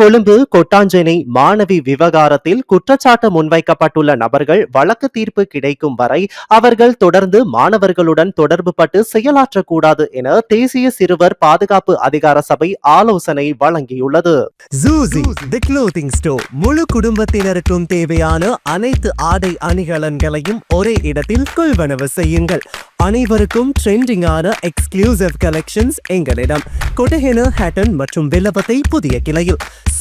கொழும்பு கொட்டாஞ்சேனை மாணவி விவகாரத்தில் குற்றச்சாட்டு முன்வைக்கப்பட்டுள்ள நபர்கள் வழக்கு தீர்ப்பு கிடைக்கும் வரை அவர்கள் தொடர்ந்து மாணவர்களுடன் தொடர்பு பட்டு செயலாற்றக்கூடாது என தேசிய சிறுவர் பாதுகாப்பு அதிகார சபை ஆலோசனை வழங்கியுள்ளது. முழு குடும்பத்தினருக்கும் தேவையான அனைத்து ஆடை அணிகலன்களையும் ஒரே இடத்தில் கொள்வனவு செய்யுங்கள். அனைவருக்கும் ட்ரெண்டிங்கான எக்ஸ்க்ளூசிவ் கலெக்ஷன்ஸ் எங்களிடம். கொட்டஹென ஹேட்டன் மற்றும் வில்லபத்தை புதிய கிளையில்.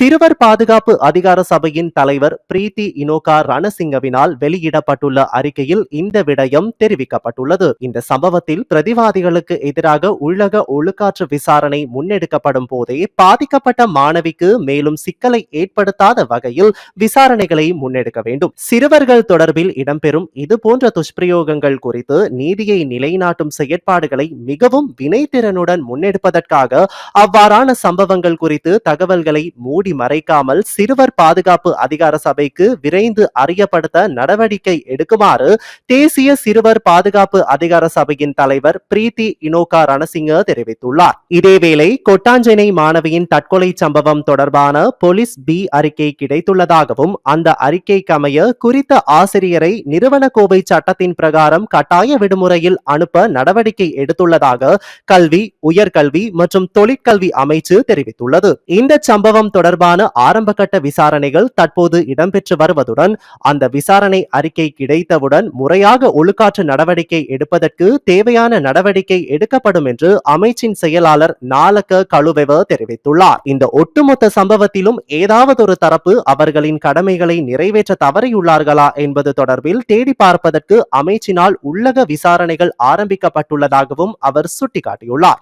சிறுவர் பாதுகாப்பு அதிகார சபையின் தலைவர் பிரீத்தி இனோகா ரணசிங்கவினால் வெளியிடப்பட்டுள்ள அறிக்கையில் இந்த விடயம் தெரிவிக்கப்பட்டுள்ளது. இந்த சம்பவத்தில் பிரதிவாதிகளுக்கு எதிராக உள்ளக ஒழுக்காற்று விசாரணை முன்னெடுக்கப்படும் போதே பாதிக்கப்பட்ட மாணவிக்கு மேலும் சிக்கலை ஏற்படுத்தாத வகையில் விசாரணைகளை முன்னெடுக்க வேண்டும். சிறுவர்கள் தொடர்பில் இடம்பெறும் இதுபோன்ற துஷ்பிரயோகங்கள் குறித்து நீதியை நிலைநாட்டும் செயற்பாடுகளை மிகவும் வினைத்திறனுடன் முன்னெடுப்பதற்காக அவ்வாறான சம்பவங்கள் குறித்து தகவல்களை மூடி மறைக்காமல் சிறுவர் பாதுகாப்பு அதிகார சபைக்கு விரைந்து அறியப்படுத்த நடவடிக்கை எடுக்குமாறு தேசிய சிறுவர் பாதுகாப்பு அதிகார சபையின் தலைவர் பிரீத்தி இனோகா ரணசிங்க தெரிவித்துள்ளார். இதேவேளை கொட்டாஞ்சனை மாணவியின் தற்கொலை சம்பவம் தொடர்பான போலீஸ் பி அறிக்கை கிடைத்துள்ளதாகவும் அந்த அறிக்கைக்கமைய குறித்த ஆசிரியரை நிறுவன கோவை சட்டத்தின் பிரகாரம் கட்டாய விடுமுறையில் அனுப்ப நடவடிக்கை எடுத்துள்ளதாக கல்வி உயர்கல்வி மற்றும் தொழிற்கல்வி அமைச்சு தெரிவித்துள்ளது. இந்த சம்பவம் தொடர்பான ஆரம்பகட்ட விசாரணைகள் தற்போது இடம்பெற்று வருவதுடன் அந்த விசாரணை அறிக்கை கிடைத்தவுடன் முறையாக ஒழுக்காற்று நடவடிக்கை எடுப்பதற்கு தேவையான நடவடிக்கை எடுக்கப்படும் என்று அமைச்சின் செயலாளர் நாலக்க கழுவெவ தெரிவித்துள்ளார். இந்த ஒட்டுமொத்த சம்பவத்திலும் ஏதாவது ஒரு தரப்பு அவர்களின் கடமைகளை நிறைவேற்ற தவறியுள்ளார்களா என்பது தொடர்பில் தேடி பார்ப்பதற்கு அமைச்சினால் உள்ளக விசாரணைகள் ஆரம்பிக்கப்பட்டுள்ளதாகவும் அவர் சுட்டிக்காட்டியுள்ளார்.